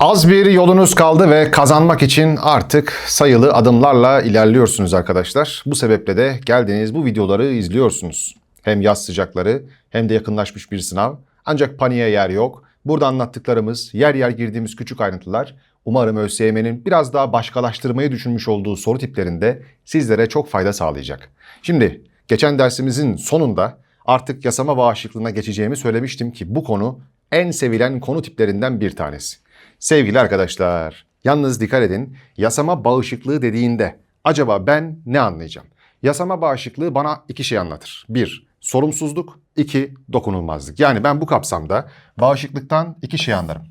Az bir yolunuz kaldı ve kazanmak için artık sayılı adımlarla ilerliyorsunuz arkadaşlar. Bu sebeple de geldiğiniz bu videoları izliyorsunuz. Hem yaz sıcakları hem de yakınlaşmış bir sınav. Ancak paniğe yer yok. Burada anlattıklarımız, yer yer girdiğimiz küçük ayrıntılar umarım ÖSYM'nin biraz daha başkalaştırmayı düşünmüş olduğu soru tiplerinde sizlere çok fayda sağlayacak. Şimdi geçen dersimizin sonunda artık yasama bağışıklığına geçeceğimi söylemiştim ki bu konu en sevilen konu tiplerinden bir tanesi. Sevgili arkadaşlar, yalnız dikkat edin. Yasama bağışıklığı dediğinde acaba ben ne anlayacağım? Yasama bağışıklığı bana iki şey anlatır. Bir, sorumsuzluk. iki dokunulmazlık. Yani ben bu kapsamda bağışıklıktan iki şey anlarım.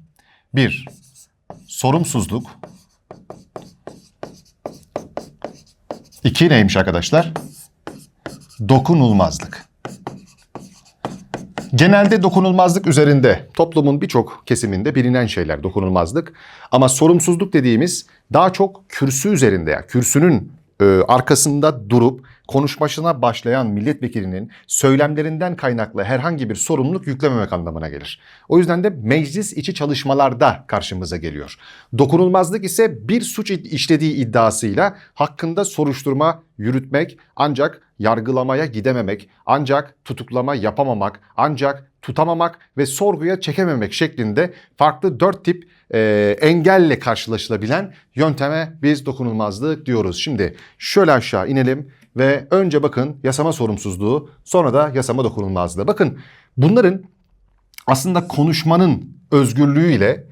Bir, sorumsuzluk. İki neymiş arkadaşlar? Dokunulmazlık. Genelde dokunulmazlık üzerinde toplumun birçok kesiminde bilinen şeyler dokunulmazlık. Ama sorumsuzluk dediğimiz daha çok kürsü üzerinde ya kürsünün e, arkasında durup konuşmasına başlayan milletvekilinin söylemlerinden kaynaklı herhangi bir sorumluluk yüklememek anlamına gelir. O yüzden de meclis içi çalışmalarda karşımıza geliyor. Dokunulmazlık ise bir suç işlediği iddiasıyla hakkında soruşturma yürütmek ancak yargılamaya gidememek, ancak tutuklama yapamamak, ancak tutamamak ve sorguya çekememek şeklinde farklı dört tip e, engelle karşılaşılabilen yönteme biz dokunulmazlık diyoruz. Şimdi şöyle aşağı inelim ve önce bakın yasama sorumsuzluğu sonra da yasama dokunulmazlığı. Bakın bunların aslında konuşmanın özgürlüğüyle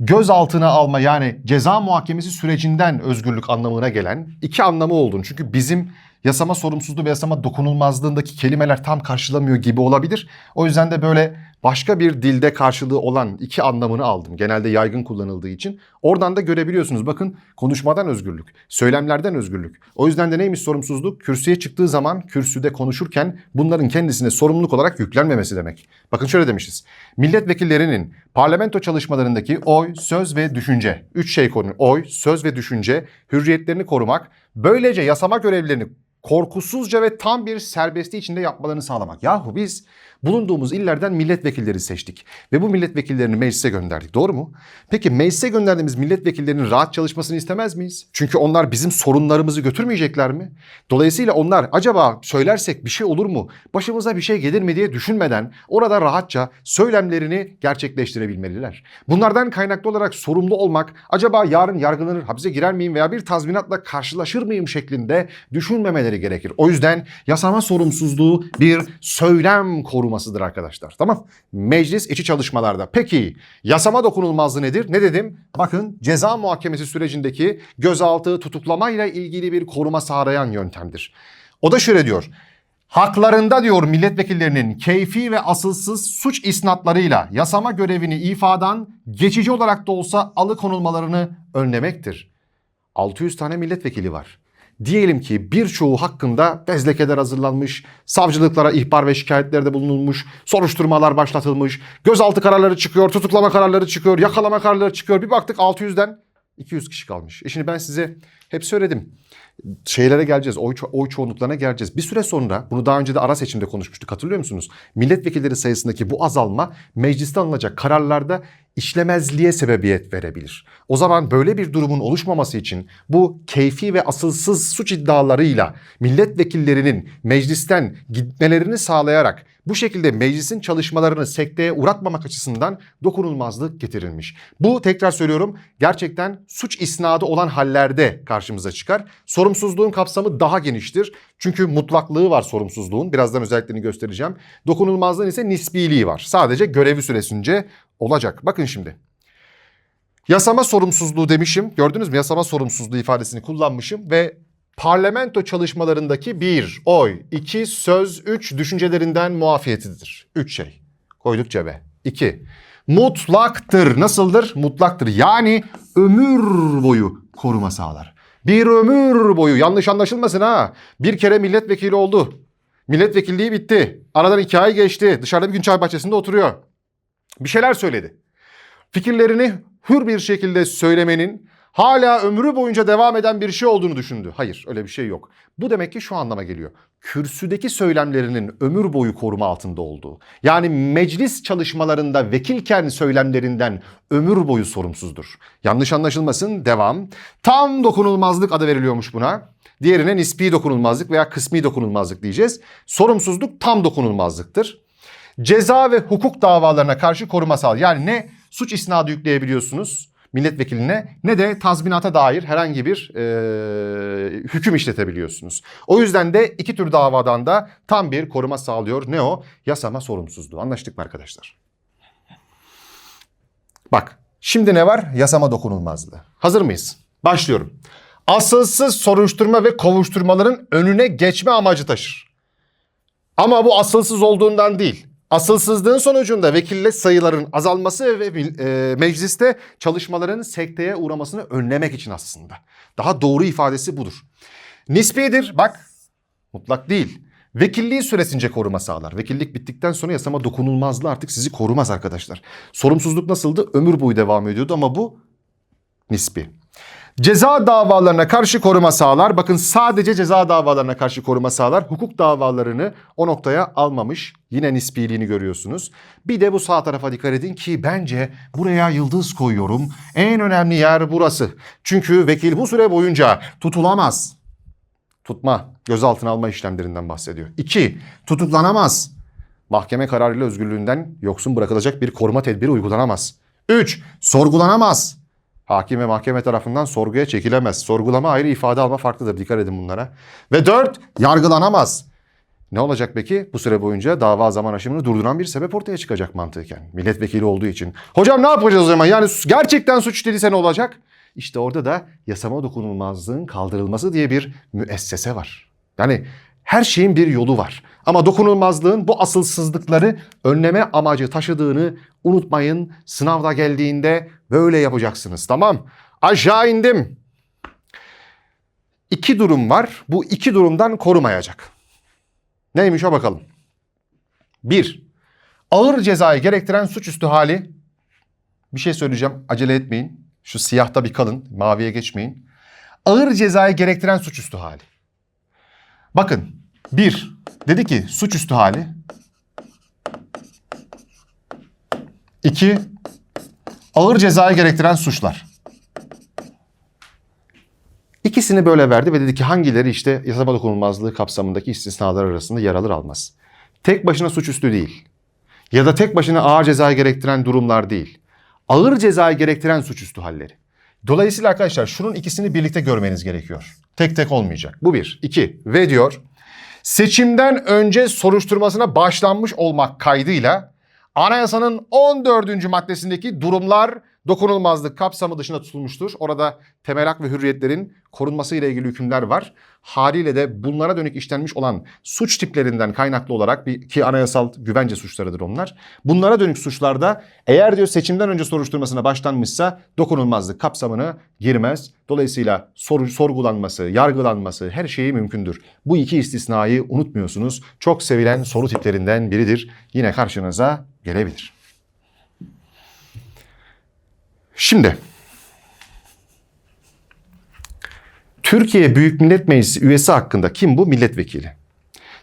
gözaltına alma yani ceza muhakemesi sürecinden özgürlük anlamına gelen iki anlamı olduğunu. Çünkü bizim yasama sorumsuzluğu ve yasama dokunulmazlığındaki kelimeler tam karşılamıyor gibi olabilir. O yüzden de böyle başka bir dilde karşılığı olan iki anlamını aldım. Genelde yaygın kullanıldığı için. Oradan da görebiliyorsunuz. Bakın konuşmadan özgürlük, söylemlerden özgürlük. O yüzden de neymiş sorumsuzluk? Kürsüye çıktığı zaman kürsüde konuşurken bunların kendisine sorumluluk olarak yüklenmemesi demek. Bakın şöyle demişiz. Milletvekillerinin parlamento çalışmalarındaki oy, söz ve düşünce. Üç şey konu. Oy, söz ve düşünce. Hürriyetlerini korumak. Böylece yasama görevlerini korkusuzca ve tam bir serbestliği içinde yapmalarını sağlamak. Yahu biz bulunduğumuz illerden milletvekilleri seçtik ve bu milletvekillerini meclise gönderdik. Doğru mu? Peki meclise gönderdiğimiz milletvekillerinin rahat çalışmasını istemez miyiz? Çünkü onlar bizim sorunlarımızı götürmeyecekler mi? Dolayısıyla onlar acaba söylersek bir şey olur mu? Başımıza bir şey gelir mi diye düşünmeden orada rahatça söylemlerini gerçekleştirebilmeliler. Bunlardan kaynaklı olarak sorumlu olmak acaba yarın yargılanır, hapse girer miyim veya bir tazminatla karşılaşır mıyım şeklinde düşünmemeleri gerekir. O yüzden yasama sorumsuzluğu bir söylem korumasıdır arkadaşlar. Tamam? Meclis içi çalışmalarda. Peki yasama dokunulmazlığı nedir? Ne dedim? Bakın ceza muhakemesi sürecindeki gözaltı tutuklamayla ilgili bir koruma sağlayan yöntemdir. O da şöyle diyor. Haklarında diyor milletvekillerinin keyfi ve asılsız suç isnatlarıyla yasama görevini ifadan geçici olarak da olsa alıkonulmalarını önlemektir. 600 tane milletvekili var. Diyelim ki birçoğu hakkında bezlekeler hazırlanmış, savcılıklara ihbar ve şikayetlerde bulunulmuş, soruşturmalar başlatılmış, gözaltı kararları çıkıyor, tutuklama kararları çıkıyor, yakalama kararları çıkıyor. Bir baktık 600'den 200 kişi kalmış. E şimdi ben size hep söyledim. Şeylere geleceğiz, oy, ço- oy çoğunluklarına geleceğiz. Bir süre sonra, bunu daha önce de ara seçimde konuşmuştuk hatırlıyor musunuz? Milletvekilleri sayısındaki bu azalma mecliste alınacak kararlarda işlemezliğe sebebiyet verebilir. O zaman böyle bir durumun oluşmaması için bu keyfi ve asılsız suç iddialarıyla milletvekillerinin meclisten gitmelerini sağlayarak bu şekilde meclisin çalışmalarını sekteye uğratmamak açısından dokunulmazlık getirilmiş. Bu tekrar söylüyorum gerçekten suç isnadı olan hallerde karşımıza çıkar. Sorumsuzluğun kapsamı daha geniştir. Çünkü mutlaklığı var sorumsuzluğun. Birazdan özelliklerini göstereceğim. Dokunulmazlığın ise nisbiliği var. Sadece görevi süresince olacak. Bakın şimdi. Yasama sorumsuzluğu demişim. Gördünüz mü? Yasama sorumsuzluğu ifadesini kullanmışım ve parlamento çalışmalarındaki bir oy, iki söz, üç düşüncelerinden muafiyetidir. Üç şey. Koyduk cebe. İki. Mutlaktır. Nasıldır? Mutlaktır. Yani ömür boyu koruma sağlar. Bir ömür boyu. Yanlış anlaşılmasın ha. Bir kere milletvekili oldu. Milletvekilliği bitti. Aradan iki ay geçti. Dışarıda bir gün çay bahçesinde oturuyor. Bir şeyler söyledi. Fikirlerini hür bir şekilde söylemenin, hala ömrü boyunca devam eden bir şey olduğunu düşündü. Hayır öyle bir şey yok. Bu demek ki şu anlama geliyor. Kürsüdeki söylemlerinin ömür boyu koruma altında olduğu. Yani meclis çalışmalarında vekilken söylemlerinden ömür boyu sorumsuzdur. Yanlış anlaşılmasın devam. Tam dokunulmazlık adı veriliyormuş buna. Diğerine nispi dokunulmazlık veya kısmi dokunulmazlık diyeceğiz. Sorumsuzluk tam dokunulmazlıktır. Ceza ve hukuk davalarına karşı koruma sağlar. Yani ne suç isnadı yükleyebiliyorsunuz milletvekiline ne de tazminata dair herhangi bir e, hüküm işletebiliyorsunuz. O yüzden de iki tür davadan da tam bir koruma sağlıyor. Ne o? Yasama sorumsuzluğu. Anlaştık mı arkadaşlar? Bak şimdi ne var? Yasama dokunulmazlığı. Hazır mıyız? Başlıyorum. Asılsız soruşturma ve kovuşturmaların önüne geçme amacı taşır. Ama bu asılsız olduğundan değil. Asılsızlığın sonucunda vekille sayıların azalması ve e, mecliste çalışmaların sekteye uğramasını önlemek için aslında. Daha doğru ifadesi budur. Nispidir bak mutlak değil. Vekilliği süresince koruma sağlar. Vekillik bittikten sonra yasama dokunulmazlığı artık sizi korumaz arkadaşlar. Sorumsuzluk nasıldı? Ömür boyu devam ediyordu ama bu nispi. Ceza davalarına karşı koruma sağlar. Bakın sadece ceza davalarına karşı koruma sağlar. Hukuk davalarını o noktaya almamış. Yine nispiliğini görüyorsunuz. Bir de bu sağ tarafa dikkat edin ki bence buraya yıldız koyuyorum. En önemli yer burası. Çünkü vekil bu süre boyunca tutulamaz. Tutma, gözaltına alma işlemlerinden bahsediyor. İki, tutuklanamaz. Mahkeme kararıyla özgürlüğünden yoksun bırakılacak bir koruma tedbiri uygulanamaz. Üç, sorgulanamaz. Hakim ve mahkeme tarafından sorguya çekilemez. Sorgulama ayrı ifade alma farklıdır. Dikkat edin bunlara. Ve dört, yargılanamaz. Ne olacak peki? Bu süre boyunca dava zaman aşımını durduran bir sebep ortaya çıkacak mantıken. Milletvekili olduğu için. Hocam ne yapacağız o zaman? Yani gerçekten suç dediyse ne olacak? İşte orada da yasama dokunulmazlığın kaldırılması diye bir müessese var. Yani her şeyin bir yolu var. Ama dokunulmazlığın bu asılsızlıkları önleme amacı taşıdığını unutmayın. Sınavda geldiğinde böyle yapacaksınız tamam. Aşağı indim. İki durum var. Bu iki durumdan korumayacak. Neymiş o bakalım. Bir, ağır cezayı gerektiren suçüstü hali. Bir şey söyleyeceğim acele etmeyin. Şu siyahta bir kalın maviye geçmeyin. Ağır cezayı gerektiren suçüstü hali. Bakın bir dedi ki suçüstü hali. İki ağır cezayı gerektiren suçlar. İkisini böyle verdi ve dedi ki hangileri işte yasama dokunulmazlığı kapsamındaki istisnalar arasında yer alır almaz. Tek başına suçüstü değil. Ya da tek başına ağır cezayı gerektiren durumlar değil. Ağır cezayı gerektiren suçüstü halleri. Dolayısıyla arkadaşlar şunun ikisini birlikte görmeniz gerekiyor. Tek tek olmayacak. Bu bir. İki. Ve diyor seçimden önce soruşturmasına başlanmış olmak kaydıyla anayasanın 14. maddesindeki durumlar dokunulmazlık kapsamı dışına tutulmuştur. Orada temel hak ve hürriyetlerin korunması ile ilgili hükümler var. Haliyle de bunlara dönük işlenmiş olan suç tiplerinden kaynaklı olarak bir ki anayasal güvence suçlarıdır onlar. Bunlara dönük suçlarda eğer diyor seçimden önce soruşturmasına başlanmışsa dokunulmazlık kapsamına girmez. Dolayısıyla soru, sorgulanması, yargılanması her şeyi mümkündür. Bu iki istisnayı unutmuyorsunuz. Çok sevilen soru tiplerinden biridir. Yine karşınıza gelebilir. Şimdi Türkiye Büyük Millet Meclisi üyesi hakkında kim bu? Milletvekili.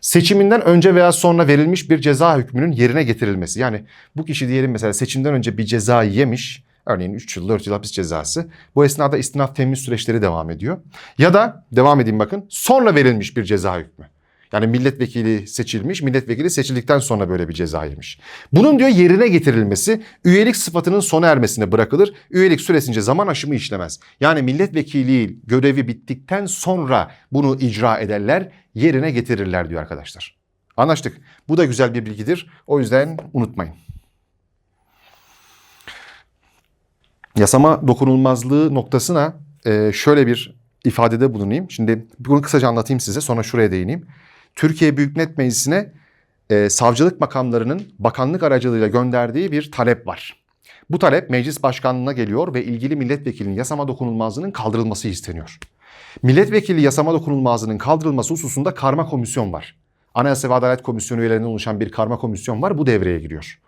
Seçiminden önce veya sonra verilmiş bir ceza hükmünün yerine getirilmesi. Yani bu kişi diyelim mesela seçimden önce bir ceza yemiş. Örneğin 3 yıl 4 yıl hapis cezası. Bu esnada istinaf temin süreçleri devam ediyor. Ya da devam edeyim bakın sonra verilmiş bir ceza hükmü. Yani milletvekili seçilmiş, milletvekili seçildikten sonra böyle bir ceza yemiş. Bunun diyor yerine getirilmesi üyelik sıfatının sona ermesine bırakılır. Üyelik süresince zaman aşımı işlemez. Yani milletvekili görevi bittikten sonra bunu icra ederler, yerine getirirler diyor arkadaşlar. Anlaştık. Bu da güzel bir bilgidir. O yüzden unutmayın. Yasama dokunulmazlığı noktasına şöyle bir ifadede bulunayım. Şimdi bunu kısaca anlatayım size sonra şuraya değineyim. Türkiye Büyük Millet Meclisi'ne e, savcılık makamlarının bakanlık aracılığıyla gönderdiği bir talep var. Bu talep meclis başkanlığına geliyor ve ilgili milletvekilinin yasama dokunulmazlığının kaldırılması isteniyor. Milletvekili yasama dokunulmazlığının kaldırılması hususunda karma komisyon var. Anayasa ve Adalet Komisyonu üyelerinden oluşan bir karma komisyon var. Bu devreye giriyor.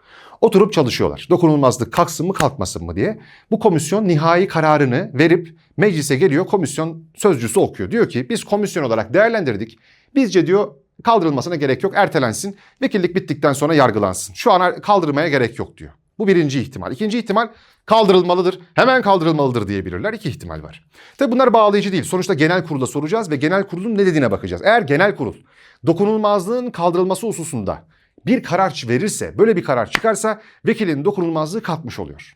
Oturup çalışıyorlar. Dokunulmazlık kalksın mı kalkmasın mı diye. Bu komisyon nihai kararını verip meclise geliyor. Komisyon sözcüsü okuyor. Diyor ki biz komisyon olarak değerlendirdik. Bizce diyor kaldırılmasına gerek yok ertelensin. Vekillik bittikten sonra yargılansın. Şu an kaldırmaya gerek yok diyor. Bu birinci ihtimal. İkinci ihtimal kaldırılmalıdır. Hemen kaldırılmalıdır diyebilirler. İki ihtimal var. Tabi bunlar bağlayıcı değil. Sonuçta genel kurula soracağız ve genel kurulun ne dediğine bakacağız. Eğer genel kurul dokunulmazlığın kaldırılması hususunda bir karar verirse, böyle bir karar çıkarsa vekilin dokunulmazlığı kalkmış oluyor.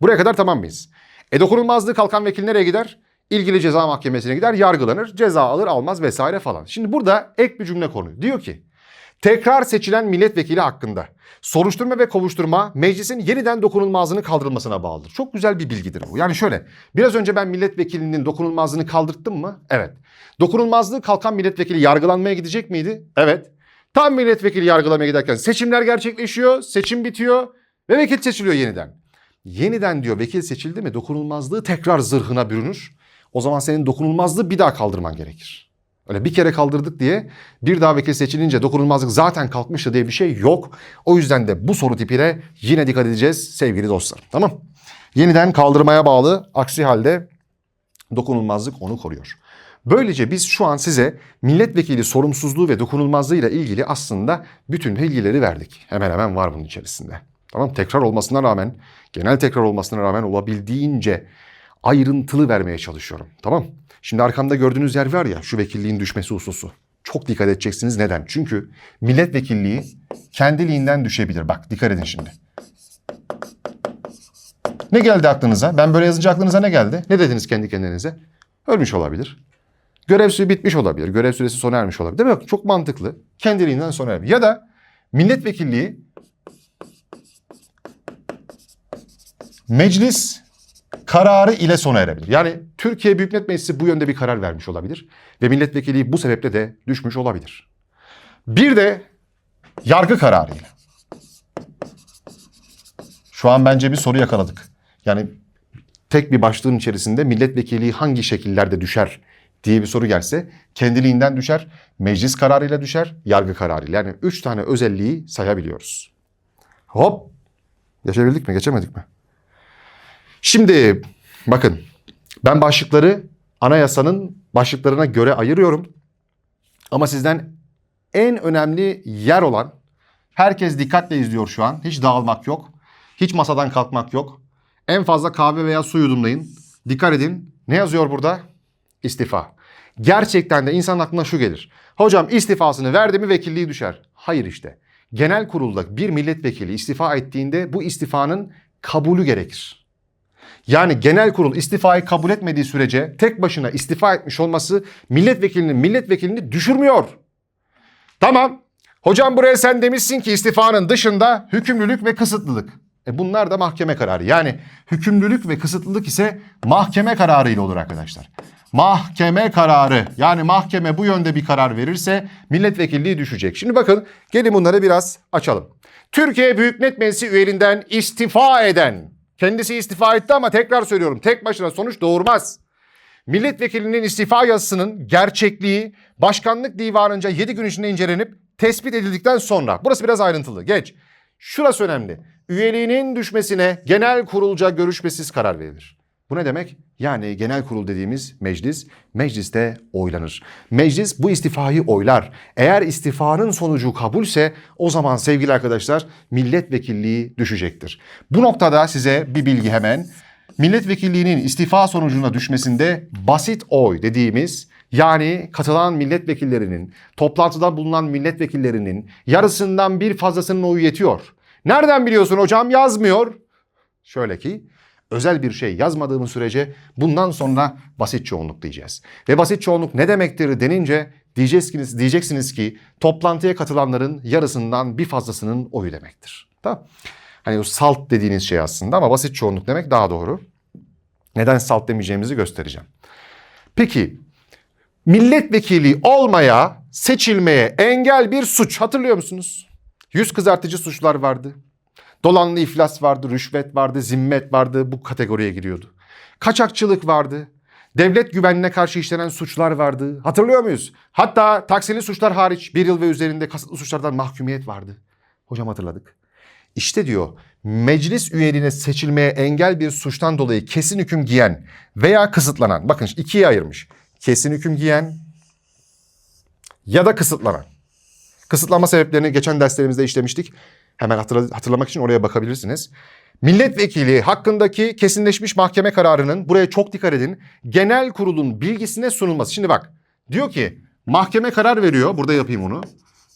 Buraya kadar tamam mıyız? E dokunulmazlığı kalkan vekil nereye gider? İlgili ceza mahkemesine gider, yargılanır, ceza alır almaz vesaire falan. Şimdi burada ek bir cümle konuyor. Diyor ki tekrar seçilen milletvekili hakkında soruşturma ve kovuşturma meclisin yeniden dokunulmazlığını kaldırılmasına bağlıdır. Çok güzel bir bilgidir bu. Yani şöyle biraz önce ben milletvekilinin dokunulmazlığını kaldırttım mı? Evet. Dokunulmazlığı kalkan milletvekili yargılanmaya gidecek miydi? Evet. Tam milletvekili yargılamaya giderken seçimler gerçekleşiyor, seçim bitiyor ve vekil seçiliyor yeniden. Yeniden diyor vekil seçildi mi dokunulmazlığı tekrar zırhına bürünür. O zaman senin dokunulmazlığı bir daha kaldırman gerekir. Öyle bir kere kaldırdık diye bir daha vekil seçilince dokunulmazlık zaten kalkmıştı diye bir şey yok. O yüzden de bu soru tipine yine dikkat edeceğiz sevgili dostlar. Tamam. Yeniden kaldırmaya bağlı aksi halde dokunulmazlık onu koruyor. Böylece biz şu an size milletvekili sorumsuzluğu ve dokunulmazlığı ile ilgili aslında bütün bilgileri verdik. Hemen hemen var bunun içerisinde. Tamam tekrar olmasına rağmen, genel tekrar olmasına rağmen olabildiğince ayrıntılı vermeye çalışıyorum. Tamam? Şimdi arkamda gördüğünüz yer var ya şu vekilliğin düşmesi hususu. Çok dikkat edeceksiniz. Neden? Çünkü milletvekilliği kendiliğinden düşebilir. Bak dikkat edin şimdi. Ne geldi aklınıza? Ben böyle yazınca aklınıza ne geldi? Ne dediniz kendi kendinize? Ölmüş olabilir. Görev süresi bitmiş olabilir. Görev süresi sona ermiş olabilir. Değil mi? Çok mantıklı. Kendiliğinden sona ermiş. Ya da milletvekilliği meclis kararı ile sona erebilir. Yani Türkiye Büyük Millet Meclisi bu yönde bir karar vermiş olabilir. Ve milletvekilliği bu sebeple de düşmüş olabilir. Bir de yargı kararıyla. Şu an bence bir soru yakaladık. Yani tek bir başlığın içerisinde milletvekilliği hangi şekillerde düşer diye bir soru gelse kendiliğinden düşer, meclis kararıyla düşer, yargı kararıyla. Yani üç tane özelliği sayabiliyoruz. Hop! Geçebildik mi, geçemedik mi? Şimdi bakın ben başlıkları anayasanın başlıklarına göre ayırıyorum. Ama sizden en önemli yer olan herkes dikkatle izliyor şu an. Hiç dağılmak yok. Hiç masadan kalkmak yok. En fazla kahve veya su yudumlayın. Dikkat edin. Ne yazıyor burada? İstifa. Gerçekten de insan aklına şu gelir. Hocam istifasını verdi mi vekilliği düşer. Hayır işte. Genel kurulda bir milletvekili istifa ettiğinde bu istifanın kabulü gerekir. Yani genel kurul istifayı kabul etmediği sürece tek başına istifa etmiş olması milletvekilinin milletvekilini düşürmüyor. Tamam. Hocam buraya sen demişsin ki istifanın dışında hükümlülük ve kısıtlılık. E bunlar da mahkeme kararı. Yani hükümlülük ve kısıtlılık ise mahkeme kararı ile olur arkadaşlar. Mahkeme kararı yani mahkeme bu yönde bir karar verirse milletvekilliği düşecek. Şimdi bakın gelin bunları biraz açalım. Türkiye Büyük Millet Meclisi üyeliğinden istifa eden kendisi istifa etti ama tekrar söylüyorum tek başına sonuç doğurmaz. Milletvekilinin istifa yazısının gerçekliği başkanlık divanınca 7 gün içinde incelenip tespit edildikten sonra burası biraz ayrıntılı geç. Şurası önemli. Üyeliğinin düşmesine genel kurulca görüşmesiz karar verilir. Bu ne demek? Yani genel kurul dediğimiz meclis, mecliste oylanır. Meclis bu istifayı oylar. Eğer istifanın sonucu kabulse o zaman sevgili arkadaşlar milletvekilliği düşecektir. Bu noktada size bir bilgi hemen. Milletvekilliğinin istifa sonucunda düşmesinde basit oy dediğimiz yani katılan milletvekillerinin, toplantıda bulunan milletvekillerinin yarısından bir fazlasının oyu yetiyor. Nereden biliyorsun hocam yazmıyor? Şöyle ki özel bir şey yazmadığımız sürece bundan sonra basit çoğunluk diyeceğiz. Ve basit çoğunluk ne demektir denince diyeceksiniz, diyeceksiniz ki toplantıya katılanların yarısından bir fazlasının oyu demektir. Tamam. Hani o salt dediğiniz şey aslında ama basit çoğunluk demek daha doğru. Neden salt demeyeceğimizi göstereceğim. Peki milletvekili olmaya, seçilmeye engel bir suç hatırlıyor musunuz? Yüz kızartıcı suçlar vardı. Dolanlı iflas vardı, rüşvet vardı, zimmet vardı bu kategoriye giriyordu. Kaçakçılık vardı. Devlet güvenliğine karşı işlenen suçlar vardı. Hatırlıyor muyuz? Hatta taksili suçlar hariç bir yıl ve üzerinde kasıtlı suçlardan mahkumiyet vardı. Hocam hatırladık. İşte diyor meclis üyeliğine seçilmeye engel bir suçtan dolayı kesin hüküm giyen veya kısıtlanan. Bakın ikiye ayırmış. Kesin hüküm giyen ya da kısıtlanan. Kısıtlanma sebeplerini geçen derslerimizde işlemiştik. Hemen hatırla- hatırlamak için oraya bakabilirsiniz. Milletvekili hakkındaki kesinleşmiş mahkeme kararının buraya çok dikkat edin. Genel kurulun bilgisine sunulması. Şimdi bak diyor ki mahkeme karar veriyor. Burada yapayım onu.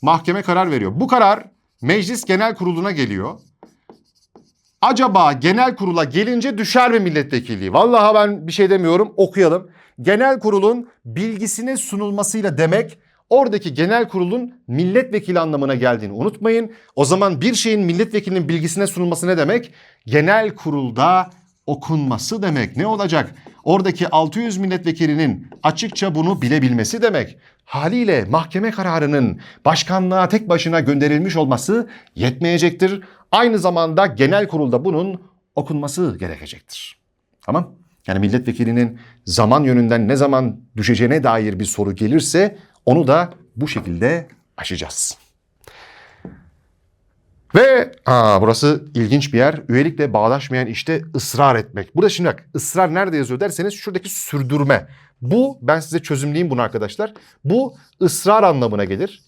Mahkeme karar veriyor. Bu karar meclis genel kuruluna geliyor. Acaba genel kurula gelince düşer mi milletvekilliği? Vallahi ben bir şey demiyorum okuyalım. Genel kurulun bilgisine sunulmasıyla demek oradaki genel kurulun milletvekili anlamına geldiğini unutmayın. O zaman bir şeyin milletvekilinin bilgisine sunulması ne demek? Genel kurulda okunması demek. Ne olacak? Oradaki 600 milletvekilinin açıkça bunu bilebilmesi demek. Haliyle mahkeme kararının başkanlığa tek başına gönderilmiş olması yetmeyecektir. Aynı zamanda genel kurulda bunun okunması gerekecektir. Tamam? Yani milletvekilinin zaman yönünden ne zaman düşeceğine dair bir soru gelirse onu da bu şekilde aşacağız. Ve aa, burası ilginç bir yer. Üyelikle bağdaşmayan işte ısrar etmek. Burada şimdi bak ısrar nerede yazıyor derseniz şuradaki sürdürme. Bu ben size çözümleyeyim bunu arkadaşlar. Bu ısrar anlamına gelir.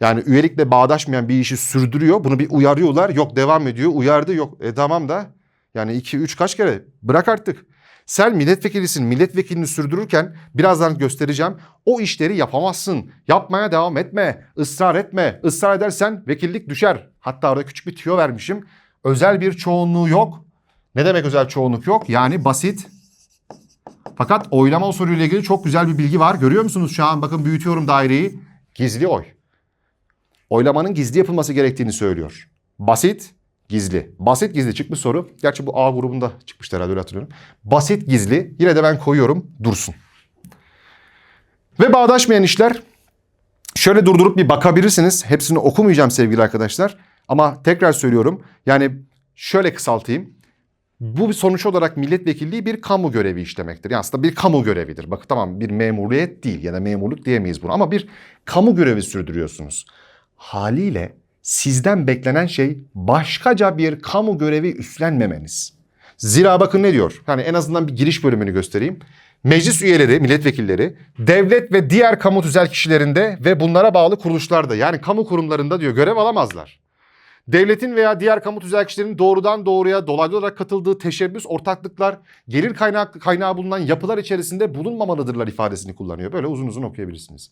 Yani üyelikle bağdaşmayan bir işi sürdürüyor. Bunu bir uyarıyorlar. Yok devam ediyor. Uyardı yok. E tamam da yani iki üç kaç kere bırak artık. Sen milletvekilisin. Milletvekilini sürdürürken birazdan göstereceğim. O işleri yapamazsın. Yapmaya devam etme. ısrar etme. Israr edersen vekillik düşer. Hatta orada küçük bir tüyo vermişim. Özel bir çoğunluğu yok. Ne demek özel çoğunluk yok? Yani basit. Fakat oylama usulüyle ilgili çok güzel bir bilgi var. Görüyor musunuz şu an? Bakın büyütüyorum daireyi. Gizli oy oylamanın gizli yapılması gerektiğini söylüyor. Basit, gizli. Basit gizli çıkmış soru. Gerçi bu A grubunda çıkmıştı herhalde öyle hatırlıyorum. Basit gizli. Yine de ben koyuyorum dursun. Ve bağdaşmayan işler şöyle durdurup bir bakabilirsiniz. Hepsini okumayacağım sevgili arkadaşlar. Ama tekrar söylüyorum. Yani şöyle kısaltayım. Bu sonuç olarak milletvekilliği bir kamu görevi işlemektir. Yani aslında bir kamu görevidir. Bak tamam bir memuriyet değil ya da memurluk diyemeyiz bunu ama bir kamu görevi sürdürüyorsunuz. Haliyle sizden beklenen şey başkaca bir kamu görevi üstlenmemeniz. Zira bakın ne diyor? Yani en azından bir giriş bölümünü göstereyim. Meclis üyeleri, milletvekilleri, devlet ve diğer kamu tüzel kişilerinde ve bunlara bağlı kuruluşlarda yani kamu kurumlarında diyor görev alamazlar. Devletin veya diğer kamu tüzel kişilerinin doğrudan doğruya dolaylı olarak katıldığı teşebbüs, ortaklıklar, gelir kaynağı, kaynağı bulunan yapılar içerisinde bulunmamalıdırlar ifadesini kullanıyor. Böyle uzun uzun okuyabilirsiniz.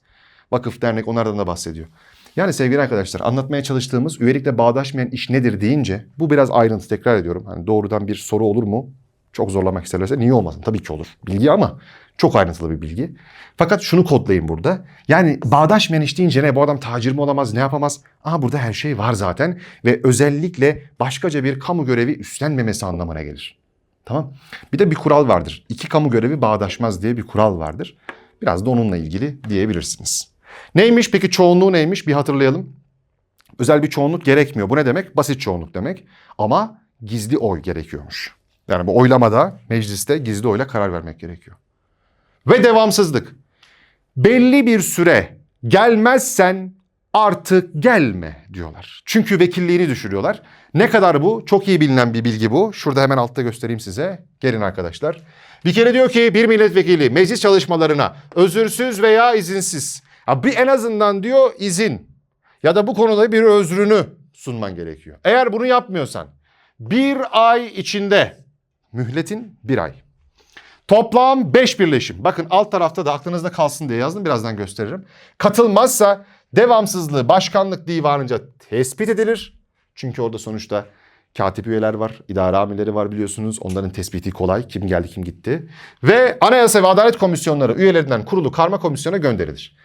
Vakıf, dernek onlardan da bahsediyor. Yani sevgili arkadaşlar anlatmaya çalıştığımız üyelikle bağdaşmayan iş nedir deyince bu biraz ayrıntı tekrar ediyorum. Hani doğrudan bir soru olur mu? Çok zorlamak isterlerse niye olmasın? Tabii ki olur. Bilgi ama çok ayrıntılı bir bilgi. Fakat şunu kodlayın burada. Yani bağdaşmayan iş deyince ne? Bu adam tacir mi olamaz? Ne yapamaz? Aha burada her şey var zaten. Ve özellikle başkaca bir kamu görevi üstlenmemesi anlamına gelir. Tamam. Bir de bir kural vardır. İki kamu görevi bağdaşmaz diye bir kural vardır. Biraz da onunla ilgili diyebilirsiniz. Neymiş peki çoğunluğu neymiş bir hatırlayalım. Özel bir çoğunluk gerekmiyor. Bu ne demek? Basit çoğunluk demek. Ama gizli oy gerekiyormuş. Yani bu oylamada mecliste gizli oyla karar vermek gerekiyor. Ve devamsızlık. Belli bir süre gelmezsen artık gelme diyorlar. Çünkü vekilliğini düşürüyorlar. Ne kadar bu? Çok iyi bilinen bir bilgi bu. Şurada hemen altta göstereyim size. Gelin arkadaşlar. Bir kere diyor ki bir milletvekili meclis çalışmalarına özürsüz veya izinsiz. Ha bir en azından diyor izin ya da bu konuda bir özrünü sunman gerekiyor. Eğer bunu yapmıyorsan bir ay içinde mühletin bir ay. Toplam 5 birleşim. Bakın alt tarafta da aklınızda kalsın diye yazdım. Birazdan gösteririm. Katılmazsa devamsızlığı başkanlık divanınca tespit edilir. Çünkü orada sonuçta katip üyeler var, idare amirleri var biliyorsunuz. Onların tespiti kolay. Kim geldi kim gitti. Ve Anayasa ve Adalet Komisyonları üyelerinden kurulu karma komisyona gönderilir.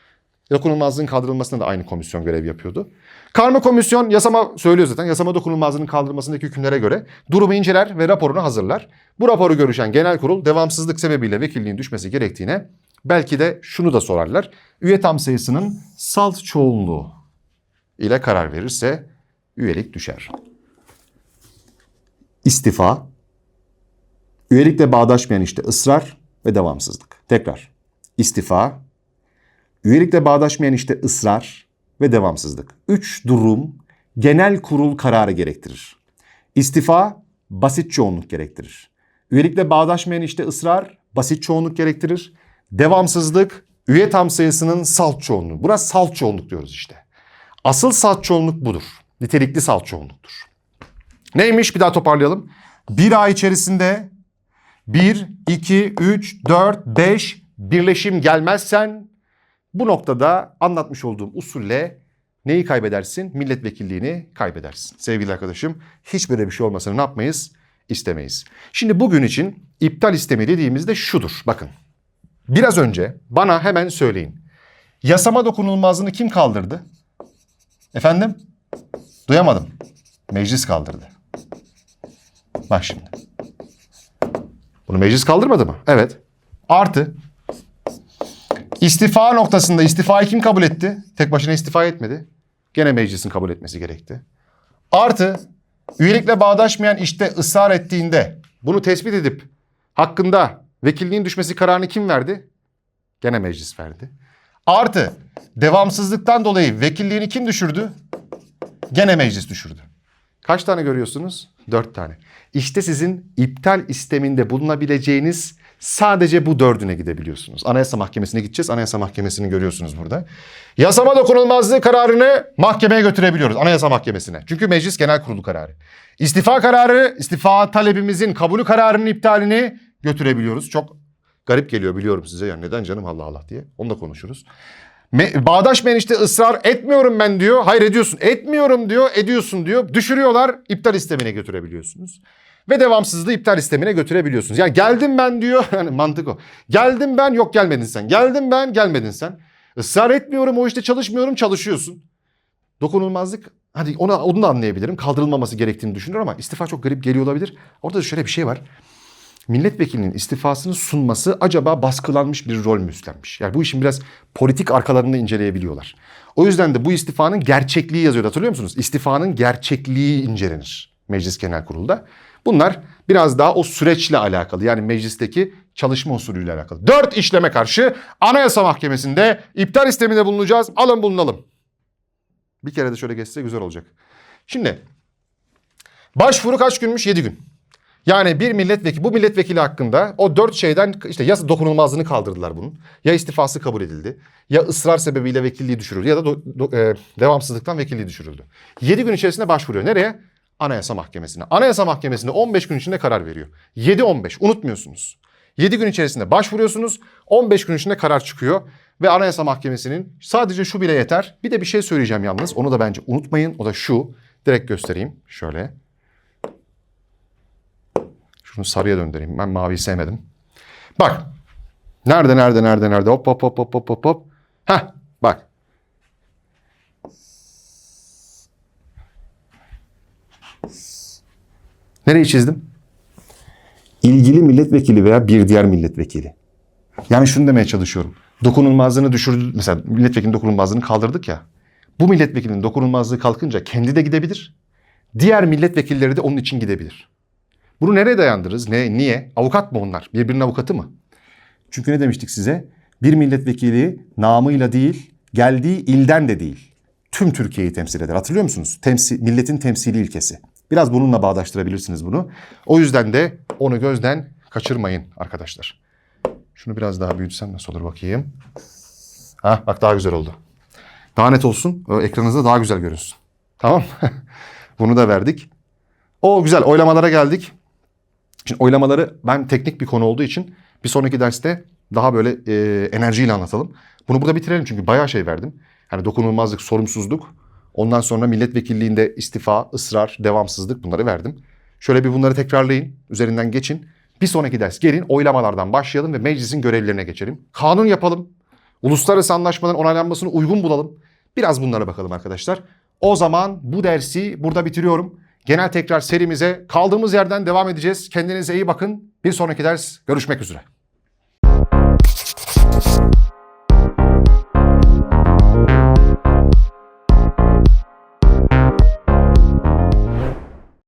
Dokunulmazlığın kaldırılmasında da aynı komisyon görev yapıyordu. Karma komisyon yasama söylüyor zaten. Yasama dokunulmazlığının kaldırılmasındaki hükümlere göre durumu inceler ve raporunu hazırlar. Bu raporu görüşen genel kurul devamsızlık sebebiyle vekilliğin düşmesi gerektiğine belki de şunu da sorarlar. Üye tam sayısının salt çoğunluğu ile karar verirse üyelik düşer. İstifa, üyelikle bağdaşmayan işte ısrar ve devamsızlık. Tekrar istifa, üyelikle bağdaşmayan işte ısrar ve devamsızlık. Üç durum genel kurul kararı gerektirir. İstifa basit çoğunluk gerektirir. Üyelikle bağdaşmayan işte ısrar basit çoğunluk gerektirir. Devamsızlık üye tam sayısının salt çoğunluğu. Burası salt çoğunluk diyoruz işte. Asıl salt çoğunluk budur. Nitelikli salt çoğunluktur. Neymiş bir daha toparlayalım. Bir ay içerisinde 1, 2, 3, 4, 5 birleşim gelmezsen bu noktada anlatmış olduğum usulle neyi kaybedersin? Milletvekilliğini kaybedersin. Sevgili arkadaşım hiç böyle bir şey olmasını ne yapmayız? İstemeyiz. Şimdi bugün için iptal istemi dediğimizde şudur. Bakın biraz önce bana hemen söyleyin. Yasama dokunulmazlığını kim kaldırdı? Efendim? Duyamadım. Meclis kaldırdı. Bak şimdi. Bunu meclis kaldırmadı mı? Evet. Artı. İstifa noktasında istifayı kim kabul etti? Tek başına istifa etmedi. Gene meclisin kabul etmesi gerekti. Artı. Üyelikle bağdaşmayan işte ısrar ettiğinde bunu tespit edip hakkında vekilliğin düşmesi kararını kim verdi? Gene meclis verdi. Artı. Devamsızlıktan dolayı vekilliğini kim düşürdü? Gene meclis düşürdü. Kaç tane görüyorsunuz? Dört tane. İşte sizin iptal isteminde bulunabileceğiniz sadece bu dördüne gidebiliyorsunuz. Anayasa Mahkemesi'ne gideceğiz. Anayasa Mahkemesi'ni görüyorsunuz burada. Yasama dokunulmazlığı kararını mahkemeye götürebiliyoruz. Anayasa Mahkemesi'ne. Çünkü meclis genel kurulu kararı. İstifa kararı, istifa talebimizin kabulü kararının iptalini götürebiliyoruz. Çok garip geliyor biliyorum size. Yani neden canım Allah Allah diye. Onu da konuşuruz. Me- Bağdaşmayan işte ısrar etmiyorum ben diyor. Hayır ediyorsun. Etmiyorum diyor. Ediyorsun diyor. Düşürüyorlar. iptal istemine götürebiliyorsunuz. Ve devamsızlığı iptal istemine götürebiliyorsunuz. Yani geldim ben diyor. Yani mantık o. Geldim ben yok gelmedin sen. Geldim ben gelmedin sen. Israr etmiyorum o işte çalışmıyorum çalışıyorsun. Dokunulmazlık hadi ona onu da anlayabilirim. Kaldırılmaması gerektiğini düşünür ama istifa çok garip geliyor olabilir. Orada da şöyle bir şey var milletvekilinin istifasını sunması acaba baskılanmış bir rol mü üstlenmiş? Yani bu işin biraz politik arkalarını inceleyebiliyorlar. O yüzden de bu istifanın gerçekliği yazıyor hatırlıyor musunuz? İstifanın gerçekliği incelenir Meclis Genel Kurulu'da. Bunlar biraz daha o süreçle alakalı yani meclisteki çalışma usulüyle alakalı. Dört işleme karşı Anayasa Mahkemesi'nde iptal isteminde bulunacağız. Alın bulunalım. Bir kere de şöyle geçse güzel olacak. Şimdi başvuru kaç günmüş? 7 gün. Yani bir milletvekili, bu milletvekili hakkında o dört şeyden işte ya dokunulmazlığını kaldırdılar bunun. Ya istifası kabul edildi. Ya ısrar sebebiyle vekilliği düşürüldü. Ya da do- do- e, devamsızlıktan vekilliği düşürüldü. 7 gün içerisinde başvuruyor. Nereye? Anayasa Mahkemesi'ne. Anayasa Mahkemesi'nde 15 gün içinde karar veriyor. 7-15 unutmuyorsunuz. 7 gün içerisinde başvuruyorsunuz. 15 gün içinde karar çıkıyor. Ve Anayasa Mahkemesi'nin sadece şu bile yeter. Bir de bir şey söyleyeceğim yalnız. Onu da bence unutmayın. O da şu. Direkt göstereyim. Şöyle. Şunu sarıya döndüreyim. Ben maviyi sevmedim. Bak. Nerede nerede nerede nerede hop hop hop hop hop hop. Heh bak. Nereyi çizdim? İlgili milletvekili veya bir diğer milletvekili. Yani şunu demeye çalışıyorum. Dokunulmazlığını düşürdü. Mesela milletvekilinin dokunulmazlığını kaldırdık ya. Bu milletvekilinin dokunulmazlığı kalkınca kendi de gidebilir. Diğer milletvekilleri de onun için gidebilir. Bunu nereye dayandırırız? Ne, niye? Avukat mı onlar? Birbirinin avukatı mı? Çünkü ne demiştik size? Bir milletvekili namıyla değil, geldiği ilden de değil. Tüm Türkiye'yi temsil eder. Hatırlıyor musunuz? Temsil, milletin temsili ilkesi. Biraz bununla bağdaştırabilirsiniz bunu. O yüzden de onu gözden kaçırmayın arkadaşlar. Şunu biraz daha büyütsem nasıl olur bakayım. Ha bak daha güzel oldu. Daha net olsun. Ekranınızda daha güzel görünsün. Tamam. bunu da verdik. O güzel oylamalara geldik. Şimdi oylamaları ben teknik bir konu olduğu için bir sonraki derste daha böyle e, enerjiyle anlatalım. Bunu burada bitirelim çünkü bayağı şey verdim. Hani dokunulmazlık, sorumsuzluk, ondan sonra milletvekilliğinde istifa, ısrar, devamsızlık bunları verdim. Şöyle bir bunları tekrarlayın, üzerinden geçin. Bir sonraki ders gelin, oylamalardan başlayalım ve meclisin görevlerine geçelim. Kanun yapalım, uluslararası anlaşmaların onaylanmasını uygun bulalım. Biraz bunlara bakalım arkadaşlar. O zaman bu dersi burada bitiriyorum. Genel tekrar serimize kaldığımız yerden devam edeceğiz. Kendinize iyi bakın. Bir sonraki ders görüşmek üzere.